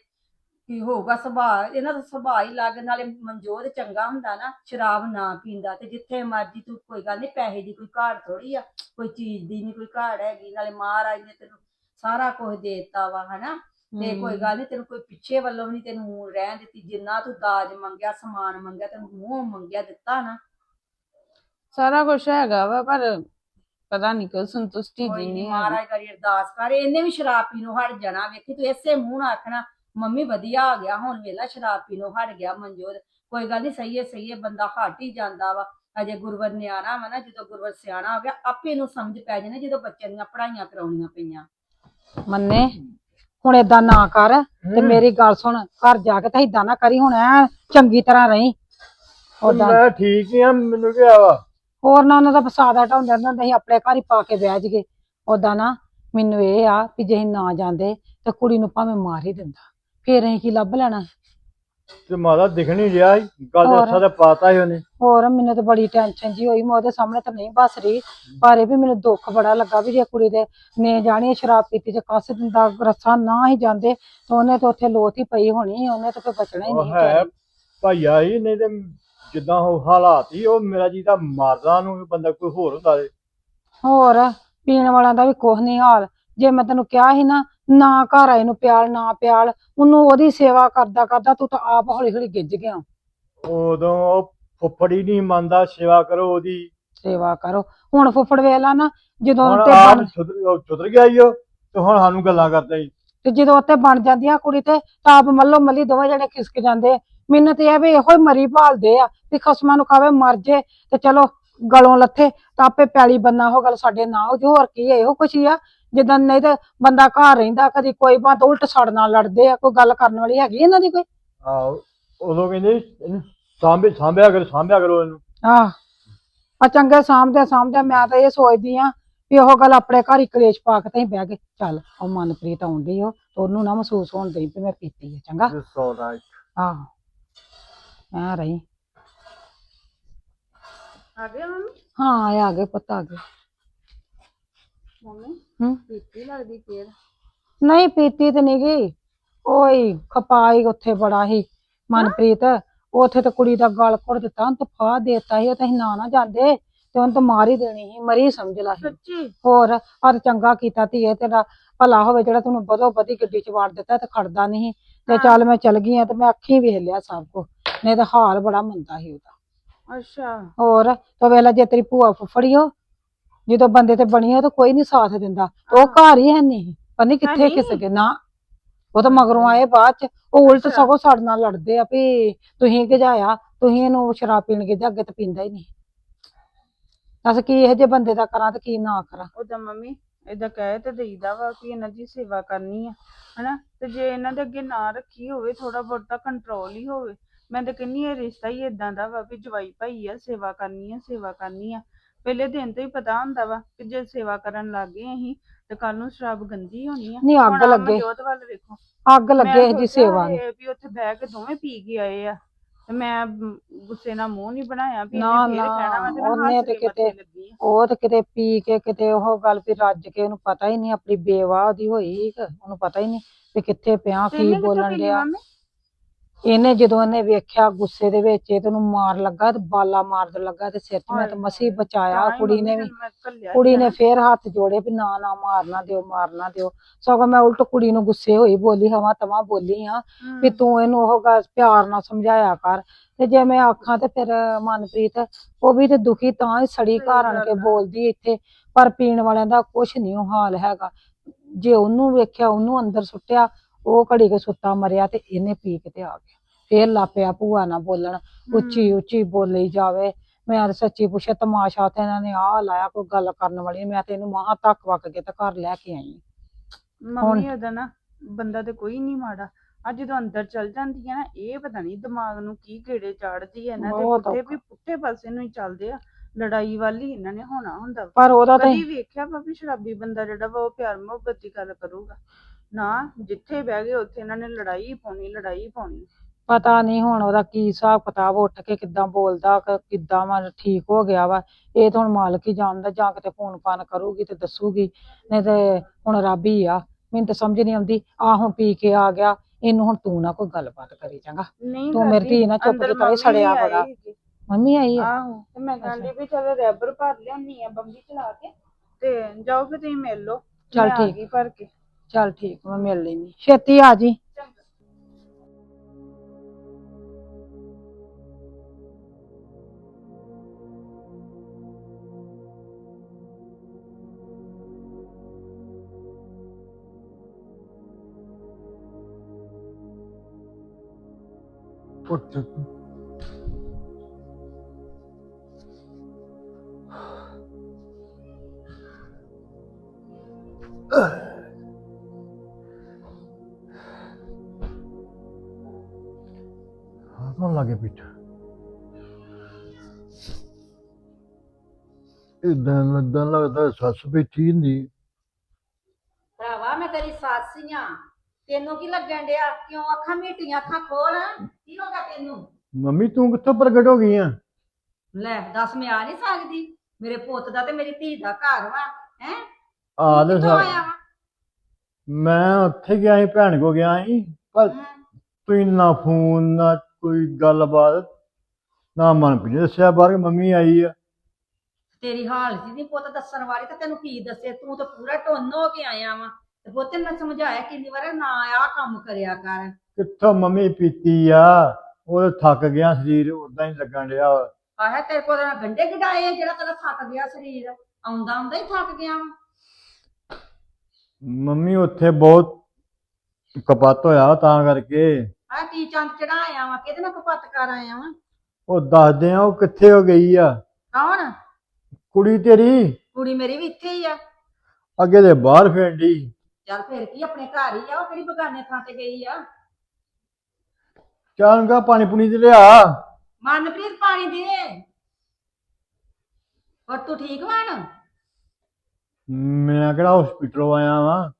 ਕੀ ਹੋਊਗਾ ਸੁਭਾਅ ਇਹਨਾਂ ਦਾ ਸੁਭਾਅ ਹੀ ਲੱਗ ਨਾਲੇ ਮਨਜੋਤ ਚੰਗਾ ਹੁੰਦਾ ਨਾ ਸ਼ਰਾਬ ਨਾ ਪੀਂਦਾ ਤੇ ਜਿੱਥੇ ਮਰਜ਼ੀ ਤੂੰ ਕੋਈ ਗੱਲ ਨਹੀਂ ਪੈਸੇ ਦੀ ਕੋਈ ਘਾਟ ਥੋੜੀ ਆ ਕੋਈ ਚੀਜ਼ ਦੀ ਨਹੀਂ ਕੋਈ ਘਾਟ ਹੈਗੀ ਨਾਲੇ ਮਹਾਰਾਜ ਨੇ ਤੈਨੂੰ ਸਾਰਾ ਕੁਝ ਦੇ ਦਿੱਤਾ ਵਾ ਹਨਾ? ਤੇ ਕੋਈ ਗੱਲ ਨਹੀਂ ਤੈਨੂੰ ਕੋਈ ਪਿੱਛੇ ਵੱਲੋਂ ਵੀ ਨਹੀਂ ਤੈਨੂੰ ਰਹਿਣ ਦਿੱਤੀ ਜਿੰਨਾ ਤੂੰ ਦਾਜ ਮੰਗਿਆ ਸਮਾਨ ਮੰਗਿਆ ਤੈਨੂੰ ਮੂੰਹ ਮੰਗਿਆ ਦਿੱਤਾ ਨਾ। ਸਾਰਾ ਕੁਝ ਹੈਗਾ ਵਾ ਪਰ ਪਤਾ ਨਹੀਂ ਕਿਉਂ ਸੰਤੁਸ਼ਟੀ ਜੀ ਨਹੀਂ ਮਹਾਰਾਜ ਕਰੀ ਅਰਦਾਸ ਕਰ ਇਹਨੇ ਵੀ ਸ਼ਰਾਬ ਪੀਣੋਂ ਹਟ ਜਾਣਾ ਵੇਖੀ ਤੂੰ ਇਸੇ ਮੂੰਹ ਨਾਲ ਆਖਣਾ ਮੰਮੀ ਵਧੀਆ ਆ ਗਿਆ ਹੁਣ ਵੇਲਾ ਸ਼ਰਾਬ ਪੀਣੋਂ ਹਟ ਗਿਆ ਮਨਜੋਤ। ਕੋਈ ਗੱਲ ਨਹੀਂ ਸਹੀ ਹੈ ਸਹੀ ਹੈ ਬੰਦਾ ਹਟ ਹੀ ਜਾਂਦਾ ਵਾ। ਅਜੇ ਗੁਰਵਰ ਨਿਆਣਾ ਵਾ ਨਾ ਜਦੋਂ ਗੁਰਵਰ ਸਿਆਣਾ ਹੋ ਗਿਆ ਆਪੇ ਨੂੰ ਸਮਝ ਪੈ ਜਾਣਾ ਜਦੋਂ ਬੱਚਿਆਂ ਦੀਆਂ ਪੜ੍ਹਾਈਆਂ ਕਰਾਉਣੀਆਂ ਪਈਆਂ। ਮੰਨੇ। ਹੁਣ ਏਦਾਂ ਨਾ ਕਰ ਤੇ ਮੇਰੀ ਗੱਲ ਸੁਣ ਘਰ ਜਾ ਕੇ ਤਾਂ ਏਦਾਂ ਨਾ ਕਰੀ ਹੁਣ ਐ ਚੰਗੀ ਤਰ੍ਹਾਂ ਰਹੀਂ। ਉਦਾਂ ਮੈਂ ਠੀਕ ਹੀ ਆ ਮੈਨੂੰ ਕੀ ਆਵਾ ਹੋਰ ਨਾ ਉਹਨਾਂ ਦਾ ਫਸਾਦ ਹਟਾਉਂਦੇ ਰਹਿੰਦੇ ਹੁੰਦੇ ਸੀ ਆਪਣੇ ਘਰ ਹੀ ਪਾ ਕੇ ਬਹਿ ਜਗੇ ਉਦਾਂ ਨਾ ਮੈਨੂੰ ਇਹ ਆ ਕਿ ਜੇ ਅਸੀਂ ਨਾ ਜਾਂਦੇ ਤੇ ਕੁੜੀ ਨੂੰ ਭਾਵੇਂ ਮਾਰ ਹੀ ਦਿੰਦਾ। ਫੇਰ ਅਸੀਂ ਕੀ ਲੱਭ ਲੈਣਾ? ਤੇ ਮਾਦਾ ਦਿਖ ਨਹੀਂ ਰਿਹਾ ਸੀ। ਗੱਲ ਹੋਰ। ਅੱਛਾ ਤਾਂ ਪਾਤਾ ਹੀ ਉਹਨੇ। ਹੋਰ ਮੈਨੂੰ ਤਾਂ ਬੜੀ ਟੈਨਸ਼ਨ ਜੀ ਹੋਈ। ਮੈਂ ਉਹਦੇ ਸਾਹਮਣੇ ਤਾਂ ਨਹੀਂ ਬਸ ਰਹੀ। ਪਰ ਇਹ ਵੀ ਮੈਨੂੰ ਦੁੱਖ ਬੜਾ ਲੱਗਾ ਵੀ ਜੇ ਕੁੜੀ ਦੇ ਨੇ ਜਾਣੀ ਸ਼ਰਾਬ ਪੀਤੀ ਚ ਕੱਸ ਦਿੰਦਾ ਰੱਸਾ ਨਾ ਹੀ ਜਾਂਦੇ ਤਾਂ ਉਹਨੇ ਤਾਂ ਉੱਥੇ ਲੋਥ ਹੀ ਪਈ ਹੋਣੀ ਉਹਨੇ ਤਾਂ ਫਿਰ ਬਚਣਾ ਹੀ ਉਹ ਨਹੀਂ ਹੈ। ਭਾਈਆ ਹੀ ਨਹੀਂ ਤੇ ਜਿੱਦਾਂ ਉਹ ਹਾਲਾਤ ਹੀ ਉਹ ਮੇਰਾ ਜੀ ਤਾਂ ਮਾਰਦਾ ਨੂੰ ਵੀ ਬੰਦਾ ਕੋਈ ਹੋਰ ਹੁੰਦਾ ਏ। ਹੋਰ ਪੀਣ ਵਾਲਿਆਂ ਦਾ ਵੀ ਕੁਛ ਨਹੀਂ ਹਾਲ। ਜੇ ਮੈਂ ਤੈਨੂੰ ਕਿਹਾ ਸੀ ਨਾ ਨਾ ਘਰ ਆਏ ਨੂੰ ਪਿਆਲ ਨਾ ਪਿਆਲ ਉਹਨੂੰ ਉਹਦੀ ਸੇਵਾ ਕਰਦਾ ਕਰਦਾ ਤੂੰ ਤਾਂ ਆਪ ਹੌਲੀ ਹੌਲੀ ਗਿੱਜ ਗਿਆ। ਉਦੋਂ ਉਹ ਫੁੱਫੜੀ ਨਹੀਂ ਮੰਨਦਾ ਸੇਵਾ ਕਰੋ ਉਹਦੀ। ਸੇਵਾ ਕਰੋ। ਹੁਣ ਫੁੱਫੜ ਵੇਲਾ ਨਾ ਜਦੋਂ ਹੁਣ ਤੇ ਆਪ ਬਣ ਸੁਧਰ ਉਹ ਸੁਧਰ ਗਿਆ ਈ ਉਹ ਤੇ ਹੁਣ ਸਾਨੂੰ ਗੱਲਾਂ ਕਰਦਾ ਈ। ਤੇ ਜਦੋਂ ਉੱਤੇ ਬਣ ਜਾਂਦੀ ਆ ਕੁੜੀ ਤੇ ਤਾਂ ਆਪ ਮੱਲੋ ਮੱਲੀ ਦੋਵੇਂ ਜਣੇ ਖਿਸਕ ਜਾਂਦੇ। ਮੈਨੂੰ ਤੇ ਇਹ ਵੀ ਇਹੋ ਹੀ ਮਰੀ ਭਾਲਦੇ ਆ ਵੀ ਖਸਮਾਂ ਨੂੰ ਖਾਵੇ ਮਰ ਜੇ ਤੇ ਚਲੋ ਗਲੋਂ ਲੱਥੇ ਤਾਂ ਆਪੇ ਪੈਲੀ ਬੰਨਾ ਉਹ ਗੱਲ ਸਾਡੇ ਨਾ ਹੋ ਜੋ ਹੋਰ ਕੀ ਹੈ ਇਹੋ ਕੁਛ ਹੀ ਆ। ਜਿੱਦਾਂ ਨਹੀਂ ਤੇ ਬੰਦਾ ਘਰ ਰਹਿੰਦਾ ਕਦੀ ਕੋਈ ਬਾਤ ਉਲਟ ਸੜ ਨਾਲ ਲੜਦੇ ਆ ਕੋਈ ਗੱਲ ਕਰਨ ਵਾਲੀ ਹੈਗੀ ਇਹਨਾਂ ਦੀ ਕੋਈ? ਆਹੋ ਉਦੋਂ ਕਹਿੰਦੇ ਇਹਨੂੰ ਸਾਂਭੇ ਸਾਂਭਿਆ ਕਰੋ ਸਾਂਭਿਆ ਕਰੋ ਇਹਨੂੰ। ਆਹ ਆ ਚੰਗੇ ਸਾਂਭਦੇ ਸਾਂਭਦੇ ਮੈਂ ਤਾਂ ਇਹ ਸੋਚਦੀ ਆ ਵੀ ਉਹ ਗੱਲ ਆਪਣੇ ਘਰ ਹੀ ਕਲੇਸ਼ ਪਾ ਕੇ ਤੇ ਹੀ ਬਹਿ ਗਏ। ਚੱਲ ਉਹ ਮਨਪ੍ਰੀਤ ਆਉਂਦੀ ਉਹ ਉਹਨੂੰ ਨਾ ਮਹਿਸੂਸ ਹੋਣ ਦੇਈ ਵੀ ਮੈਂ ਪੀਤੀ ਹੈ ਚੰਗਾ. ਆਹੋ ਐ ਰਹੀ। ਆ ਗਏ ਮੰਮੀ ਹਾਂ ਇਹ ਆ ਗਏ ਪੁੱਤ ਆ ਗਏ। ਮੰਮੀ ਹੂੰ? ਪੀਤੀ ਲੱਗਦੀ ਫੇਰ? ਨਹੀਂ ਪੀਤੀ ਤੇ ਨਹੀਂ ਗਈ ਓਏ ਖਪਾਈ ਉੱਥੇ ਬੜਾ ਹੀ ਮਨਪ੍ਰੀਤ। ਉੱਥੇ ਤੇ ਕੁੜੀ ਦਾ ਗਲ ਘੁੱਟ ਦਿੱਤਾ ਉਹਨੂੰ ਤਫਾ ਦੇਤਾ ਸੀ ਉਹ ਤੇ ਅਸੀਂ ਨਾ ਨਾ ਜਾਂਦੇ ਤੇ ਉਹਨੂੰ ਤਾਂ ਮਾਰ ਹੀ ਦੇਣੀ ਸੀ ਮਰੀ ਸਮਝ ਲਾ ਸੀ। ਸੱਚੀ? ਹੋਰ ਅੱਜ ਚੰਗਾ ਕੀਤਾ ਧੀਏ ਤੇਰਾ ਭਲਾ ਹੋਵੇ ਜਿਹੜਾ ਤੈਨੂੰ ਬਦੋ ਬਦੀ ਗੱਡੀ ਚ ਵਾੜ ਦਿੱਤਾ ਤੇ ਖੜਦਾ ਨਹੀਂ ਤੇ ਚੱਲ ਮੈਂ ਚਲ ਗਈ ਆ ਤੇ ਮੈਂ ਅੱਖੀਂ ਵੇਖ ਲਿਆ ਸਭ ਕੁਝ ਨਹੀਂ ਤਾਂ ਹਾਲ ਬੜਾ ਮੰਦਾ ਸੀ ਉਹਦਾ। ਅੱਛਾ। ਹੋਰ ਤਾਂ ਵੇਲਾ ਜੇ ਤੇਰੀ ਭੂਆ ਫੁੱਫੜੀਓ ਜਦੋਂ ਬੰਦੇ ਤੇ ਬਣੀ ਉਹ ਤਾਂ ਕੋਈ ਨਹੀਂ ਸਾਥ ਦਿੰਦਾ ਉਹ ਘਰ ਹੀ ਹੈ ਨਹੀਂ ਪਤਾ ਕਿੱਥੇ? ਕਿਸ ਗਏ। ਨਾ ਉਹ ਤਾਂ ਮਗਰੋਂ ਆਏ ਬਾਅਦ ਚ। ਉਹ ਉਲਟ। ਸਗੋਂ ਸਾਡੇ ਨਾਲ ਲੜਦੇ ਆ ਵੀ ਤੁਸੀਂ ਗਜਾਇਆ ਤੁਸੀਂ ਇਹਨੂੰ ਸ਼ਰਾਬ ਪੀਣ ਤੇ ਅੱਗੇ ਤੇ ਪੀਂਦਾ ਹੀ ਨਹੀਂ ਅਸ ਕੀ ਇਹ ਜੇ ਬੰਦੇ ਦਾ ਕਰਾਂ ਤੇ ਕੀ ਨਾ ਕਰਾਂ। ਉਹਦਾ ਮੰਮੀ ਏਦਾਂ ਕਹਿ ਤੇ ਦੇਈਦਾ ਵਾ ਕਿ ਇਹਨਾਂ ਦੀ ਸੇਵਾ ਕਰਨੀ ਆ ਹਨਾ? ਤੇ ਜੇ ਇਹਨਾਂ ਦੇ ਅੱਗੇ ਨਾ ਰੱਖੀ ਹੋਵੇ ਥੋੜਾ ਬਹੁਤਾ ਕੰਟਰੋਲ ਹੀ ਹੋਵੇ ਮੈਂ ਤਾਂ ਕਹਿੰਨੀ ਇਹ ਰਿਸ਼ਤਾ ਹੀ ਇਦਾਂ ਦਾ ਵਾ ਵੀ ਜਵਾਈ ਭਾਈ ਆ ਸੇਵਾ ਕਰਨੀ ਆ ਸੇਵਾ ਕਰਨੀ ਆ। ਪਹਿਲੇ ਦਿਨ ਤੋਂ ਹੀ ਪਤਾ ਹੁੰਦਾ ਵਾ ਕਿ ਜੇ ਸੇਵਾ ਕਰਨ ਲੱਗ ਗਏ ਅਸੀਂ ਤੇ ਕੱਲ ਨੂੰ ਸ਼ਰਾਬ ਗੰਦੀ ਹੋਣੀ ਆ। ਨਹੀਂ ਅੱਗ ਹੁਣ ਆਹ ਲੱਗੇ। ਮਨਜੋਤ ਵੱਲ ਵੇਖੋ। ਅੱਗ ਲੱਗੇ ਮੈਂ ਇਹਦੀ ਸੋਚਿਆ ਸੇਵਾ ਨੂੰ। ਇਹ ਵੀ ਉੱਥੇ ਬਹਿ ਕੇ ਦੋਵੇਂ ਪੀ ਕੇ ਆਏ ਆ ਤੇ ਮੈਂ ਮ, ਗੁੱਸੇ ਨਾਲ ਮੂੰਹ ਨਹੀਂ ਬਣਾਇਆ ਵੀ ਨਾ, ਇਹਨੇ ਫੇਰ ਨਾ, ਕਹਿਣਾ ਵਾ ਤੇ ਮੈਂ ਉਹਨੇ ਹੱਸ ਤੇ ਮੱਥੇ ਲੱਗੀ ਆ। ਉਹ ਤੇ ਕਿਤੇ ਪੀ ਕੇ ਕਿਤੇ ਉਹ ਗੱਲ ਵੀ ਰੱਜ ਕੇ ਉਹਨੂੰ ਪਤਾ ਹੀ ਨਹੀਂ ਆਪਣੀ ਬੇਵਾ ਉਹਦੀ ਹੋਈ ਕਿ ਉਹਨੂੰ ਪਤਾ ਹੀ ਨਹੀਂ ਵੀ ਕਿੱਥੇ ਪਿਆ ਕੀ ਕਿੱਥੋਂ ਬੋਲਣ ਪੀ ਲਈ ਡਿਆ। ਮੰਮੀ? ਇਹਨੇ ਜਦੋਂ ਇਹਨੇ ਵੇਖਿਆ ਗੁੱਸੇ ਦੇ ਵਿੱਚ ਇਹ ਤੈਨੂੰ ਮਾਰ ਲੱਗਾ ਤੇ ਬਾਲਾ ਮਾਰਨ ਲੱਗਾ ਤੇ ਸਿਰ 'ਚ ਮੈਂ ਤੇ ਮਸੀ। ਬਚਾਇਆ ਕੁੜੀ ਨੇ ਵੀ ਕੁੜੀ ਨੇ। ਫੇਰ ਹੱਥ ਜੋੜੇ ਵੀ ਨਾ ਨਾ ਮਾਰਨਾ ਦਿਓ ਮਾਰਨਾ ਦਿਓ ਸਗੋਂ ਮੈਂ ਉਲਟ ਕੁੜੀ ਨੂੰ ਗੁੱਸੇ ਹੋਈ ਬੋਲੀ ਹਵਾ ਤਵਾ ਬੋਲੀ ਹਾਂ ਵੀ ਤੂੰ ਇਹਨੂੰ ਉਹ ਗੱਲ ਪਿਆਰ ਨਾਲ ਸਮਝਾਇਆ ਕਰ ਤੇ ਜੇ ਮੈਂ ਆਖਾਂ ਤੇ ਫਿਰ ਮਨਪ੍ਰੀਤ ਉਹ ਵੀ ਤੇ ਦੁਖੀ ਤਾਂ ਹੀ ਸੜੀ ਘਰ ਆਣ ਕੇ ਆ। ਬੋਲਦੀ ਇੱਥੇ ਪਰ ਪੀਣ ਵਾਲਿਆਂ ਦਾ ਕੁਛ ਨਹੀਂ ਹਾਲ ਹੈਗਾ ਜੇ ਉਹਨੂੰ ਵੇਖਿਆ ਉਹਨੂੰ ਅੰਦਰ ਸੁੱਟਿਆ ਉਹ ਘੜੀ ਕੇ ਸੁੱਤਾ ਮਰਿਆ ਤੇ ਇਹਨੇ ਪੀ ਕੇ ਤੇ ਆ ਗਿਆ। ਫੇਰ ਲਾਪਿਆ ਭੂਆ ਨਾਲ ਬੋਲਣ ਉੱਚੀ ਉੱਚੀ ਬੋਲੀ ਜਾਵੇ। ਮੈਂ ਤਾਂ ਸੱਚੀ ਪੁੱਛਿਆ ਤਮਾਸ਼ਾ ਤੇ ਇਹਨਾਂ ਨੇ ਆਹ ਲਾਇਆ ਕੋਈ ਗੱਲ ਕਰਨ ਵਾਲੀ ਮੈਂ ਤੇ ਇਹਨੂੰ ਮਹਾ ਧੱਕ ਵਕ ਕੇ ਤੇ ਘਰ ਲੈ ਕੇ ਆਈ। ਮੰਮੀ ਉਹਦਾ ਨਾ ਬੰਦਾ ਤੇ ਕੋਈ ਨਹੀਂ ਮਾੜਾ। ਆ ਜਦੋਂ ਅੰਦਰ ਚਲ ਜਾਂਦੀ ਆ ਨਾ ਇਹ ਪਤਾ ਨਹੀਂ ਦਿਮਾਗ ਨੂੰ ਕੀ ਕੀੜੇ ਚਾੜਦੀ ਆ ਇਹਨਾਂ ਦੇ। ਪੁੱਠੇ। ਵੀ ਪੁੱਠੇ ਪਾਸੇ ਨੂੰ ਹੀ ਚੱਲਦੇ ਆ। ਲੜਾਈ ਵਾਲੀ ਇਹਨਾਂ ਨੇ ਹੋਣਾ ਹੁੰਦਾ ਵਾ। ਪਰ ਉਹਦਾ ਤਾਂ ਕਦੀ ਵੇਖਿਆ ਵਾ ਵੀ ਸ਼ਰਾਬੀ ਬੰਦਾ ਜਿਹੜਾ ਵਾ ਉਹ ਪਿਆਰ ਮੁਹੱਬਤ ਦੀ ਗੱਲ ਕਰੂਗਾ। ਨਾ ਜਿੱਥੇ ਬਹਿ ਗਏ ਉੱਥੇ ਇਹਨਾਂ ਨੇ ਲੜਾਈ ਪਾਉਣੀ ਲੜਾਈ ਪਾਉਣੀ। ਪਤਾ ਨਹੀਂ ਹੁਣ ਉਹਦਾ ਕੀ ਹਿਸਾਬ ਕਿਤਾਬ ਉੱਠ ਕੇ ਕਿੱਦਾਂ ਬੋਲਦਾ ਕ- ਕਿੱਦਾਂ ਵਾ ਠੀਕ ਹੋ ਗਿਆ ਵਾ। ਇਹ ਤਾਂ ਹੁਣ ਮਾਲਕ ਹੀ ਜਾਣਦਾ ਜਾਂ ਕਿਤੇ ਫੋਨ ਫਾਨ ਕਰੂਗੀ ਤੇ ਦੱਸੂਗੀ। ਨਹੀਂ ਤੇ ਹੁਣ ਰੱਬ ਹੀ ਆ ਮੈਨੂੰ ਤਾਂ ਸਮਝ ਨਹੀਂ ਆਉਂਦੀ। ਆ ਹੁਣ ਪੀ ਕੇ ਆ ਗਿਆ ਇਹਨੂੰ ਹੁਣ ਤੂੰ ਨਾ ਕੋਈ ਗੱਲਬਾਤ ਕਰੀ ਚੰਗਾ। ਨਹੀਂ ਤੂੰ ਮੇਰੀ। ਧੀ ਨਾ ਚੁੱਪ ਅੰਦਰ ਕੇ ਤਾਈ ਮੰਮੀ ਸੜਿਆ ਬੜਾ। ਸੀਗੇ। ਮੰਮੀ ਆਈ ਆ? ਆਹੋ ਤੇ ਮੈਂ ਕਹਿੰਦੀ ਵੀ ਚਲ ਰੈਬਰ ਭਰ ਲਿਆਉਣੀ ਆ ਬੰਬੀ ਚਲਾ ਕੇ। ਤੇ ਜਾਓ ਫਿਰ ਤੁਸੀਂ ਮਿਲ ਲਓ। ਚੱਲ ਮੈਂ ਆ ਠੀਕ। ਗਈ ਭਰ ਕੇ। ਚੱਲ ਠੀਕ ਮੈਂ ਮਿਲ ਲੈਣੀ ਛੇਤੀ ਆ ਜੀ। ਕੌਣ ਲੱਗੇ ਪਿੱਠ ਇਦਾਂ ਲੱਦਾਂ ਲੱਗਦਾ ਸੱਸ ਬੈਠੀ ਹੁੰਦੀ ਭਰਾਵਾ ਮੈਂ ਤੇਰੀ ਸੱਸ ਹੀ ਆਂ ਤੈਨੂੰ ਕੀ ਲੱਗਣ ਡਿਆ ਕਿਉਂ ਅੱਖਾਂ ਮੀਟੀਆਂ ਅੱਖਾਂ ਖੋਲ ਕੀ ਹੋ ਗਿਆ ਤੈਨੂੰ ਮੰਮੀ ਤੂੰ ਕਿੱਥੋਂ ਪ੍ਰਗਟ ਹੋ ਗਈ ਆ ਲੈ ਦੱਸ ਮੈਂ ਆ ਨਹੀਂ ਸਕਦੀ ਮੇਰੇ ਪੁੱਤ ਦਾ ਤੇ ਮੇਰੀ ਧੀ ਦਾ ਘਰ ਵਾ ਹੈ ਆ ਲੈ ਸਾ ਮੈਂ ਉੱਥੇ ਗਿਆ ਸੀ ਭੈਣ ਕੋ ਗਿਆ ਸੀ ਪਰ? ਤੁਸੀਂ ਨਾ ਫੋਨ ਨਾ ਕੋਈ ਗੱਲਬਾਤ ਨਾ ਮਨਪ੍ਰੀਤ ਨੇ ਦੱਸਿਆ ਬਾਹਰ ਮੰਮੀ ਆਈ ਆ। ਤੇਰੀ ਹਾਲਤ ਹੀ ਨਹੀਂ ਪੁੱਤ ਦੱਸਣ ਵਾਲੀ ਤੇ ਤੈਨੂੰ ਕੀ ਦੱਸੇ? ਤੂੰ ਤਾਂ ਪੂਰਾ ਟੁੰਨ ਹੋ ਕੇ ਆਇਆ ਵਾ। ਤੇ ਪੁੱਤ ਨੇ ਸਮਝਾਇਆ ਕਿੰਨੀ ਵਾਰ ਨਾ ਆਹ ਕੰਮ ਕਰਿਆ ਕਰ। ਕਿੱਥੋਂ ਮੰਮੀ ਪੀਤੀ ਆ? ਉਹ ਥੱਕ ਗਿਆ ਸਰੀਰ ਉਦਾਂ ਹੀ ਲੱਗਣ ਡਿਆ। ਆਹ ਤੇਰੇ ਕੋਲ ਤਾਂ ਗੰਡੇ ਗਡਾਏ ਆ ਜਿਹੜਾ ਤੇਰਾ ਥੱਕ ਗਿਆ ਸਰੀਰ। ਆਉਂਦਾ ਆਉਂਦਾ ਹੀ ਥੱਕ ਗਿਆ ਵਾ। ਮੰਮੀ ਉੱਥੇ ਬਹੁਤ ਕਪੱਤ ਹੋਇਆ ਤਾਂ ਕਰਕੇ। ਆ ਕੀ ਚੰਦ ਚੜਾ ਆਇਆ ਵਾ? ਕਿਹਦੇ ਨਾਲ ਕਪੱਤ ਕਰ ਆਇਆ ਵਾ? ਉਹ ਦੱਸਦੇ ਆ ਉਹ ਕਿੱਥੇ ਹੋ ਗਈ ਆ। ਕੌਣ? ਕੁੜੀ ਤੇਰੀ? ਕੁੜੀ ਮੇਰੀ ਵੀ ਇੱਥੇ ਹੀ ਆ। ਅੱਗੇ ਦੇ ਬਾਹਰ ਫੇਂਡੀ ਚੱਲ ਫਿਰ ਕੀ ਆਪਣੇ ਘਰ ਹੀ ਆ ਉਹ ਕਿਹੜੀ ਬਗਾਨੇ ਥਾਂ ਤੇ ਗਈ ਆ? ਚਾਂਗਾ ਪਾਣੀ ਪੁਣੀ ਤੇ ਲਿਆ। ਮਨਪ੍ਰੀਤ ਪਾਣੀ ਦੇ। ਹੋਰ ਤੂੰ ਠੀਕ ਵਾਂ ਨਾ ਮੈਂ ਕਿਹੜਾ ਹਸਪੀਟਲੋਂ ਆਇਆ ਵਾਂ।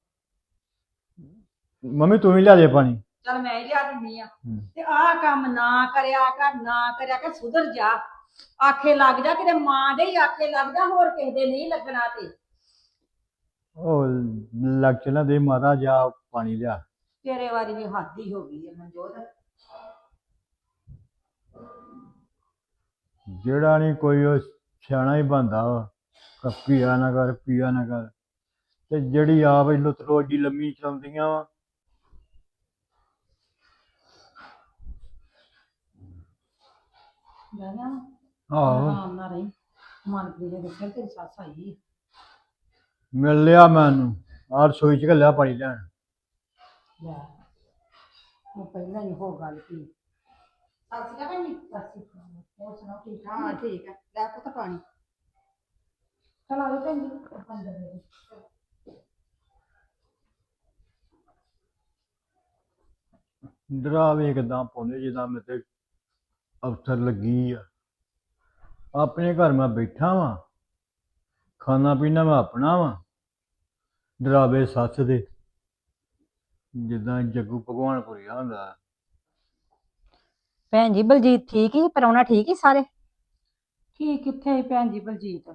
ਮੰਮੀ ਤੂੰ ਹੀ ਲਿਆ ਦੇ ਪਾਣੀ। ਚੱਲ ਮੈਂ ਹੀ ਲਿਆ ਦਿੰਦੀ ਆ। ਤੇ ਆਹ ਕੰਮ ਨਾ ਕਰਿਆ ਕਰ ਨਾ ਕਰਿਆ ਕਰ ਸੁਧਰ ਜਾ। ਆਖੇ ਲੱਗ ਜਾ ਕਿਤੇ ਮਾਂ ਦੇ ਹੀ ਆਖੇ ਲੱਗ ਜਾ ਹੋਰ ਕਿਸੇ ਦੇ ਨਹੀਂ ਲੱਗਣਾ ਤੇ। ਉਹ ਲੱਗ ਚਲਾ ਦੇ ਮਾਤਾ ਜਾ ਪਾਣੀ ਲਿਆ। ਤੇਰੇ ਵਾਰੀ ਵੀ ਹੱਦ ਹੀ ਹੋ ਗਈ ਹੈ ਮਨਜੋਤ। ਜਿਹੜਾ ਨਹੀਂ ਕੋਈ ਉਹ ਸਿਆਣਾ ਹੀ ਬੰਦਾ ਵਾ ਪੀਆ ਨਾ ਕਰ ਪੀਆ ਨਾ ਕਰ। ਤੇ ਜਿਹੜੀ ਆਪ ਲੁੱਤ ਰੋਜੀ ਲੰਮੀ ਚਲਾਉਂਦੀਆਂ ਵਾ ਮੈਂ ਨਾ ਆਹੋ। ਆਰਾਮ ਨਾਲ ਰਹੀ। ਮਨਪ੍ਰੀਤ ਦੇ ਦੱਸਿਆ ਤੇਰੀ ਸੱਸ ਆਈ। ਹੈ। ਮਿਲ ਲਿਆ ਮੈਨੂੰ। ਆਹ ਰਸੋਈ ਚ ਘੱਲਿਆ ਪਾਣੀ ਲੈਣ। ਲੈ ਉਹ ਪਹਿਲਾਂ ਹੀ ਹੋ ਗੱਲ ਕੀ। ਸੱਸ ਕਾ ਭੈਣੀ ਸੱਸ ਹੋਰ ਸੁਣਾਓ ਠੀਕ ਠਾਕ? ਹਾਂ ਠੀਕ ਹੈ ਲੈ ਪੁੱਤ ਪਾਣੀ। ਚਲ ਆ ਜਾ ਭੈਣ ਜੀ ਅੰਦਰ ਦੇ ਡਰਾਵੇ ਕਿਦਾਂ ਪਾਉਂਦੇ ਜਿੱਦਾਂ ਮੈਂ ਤੇ ਅਫਸਰ ਲੱਗੀ ਆ। ਆਪਣੇ ਘਰ ਮੈਂ ਬੈਠਾ ਵਾਂ ਖਾਣਾ ਪੀਣਾ ਮੈਂ ਆਪਣਾ ਵਾਂ ਡਰਾਵੇ ਸੱਸ ਦੇ ਜਿੱਦਾਂ ਜੱਗੂ ਭਗਵਾਨ ਪੁਰੀਆ ਹੁੰਦਾ। ਭੈਣ ਜੀ ਬਲਜੀਤ ਠੀਕ ਹੀ? ਪਰੌਣਾ ਠੀਕ ਹੀ ਸਾਰੇ? ਠੀਕ ਕਿੱਥੇ ਸੀ ਭੈਣ ਜੀ ਬਲਜੀਤ?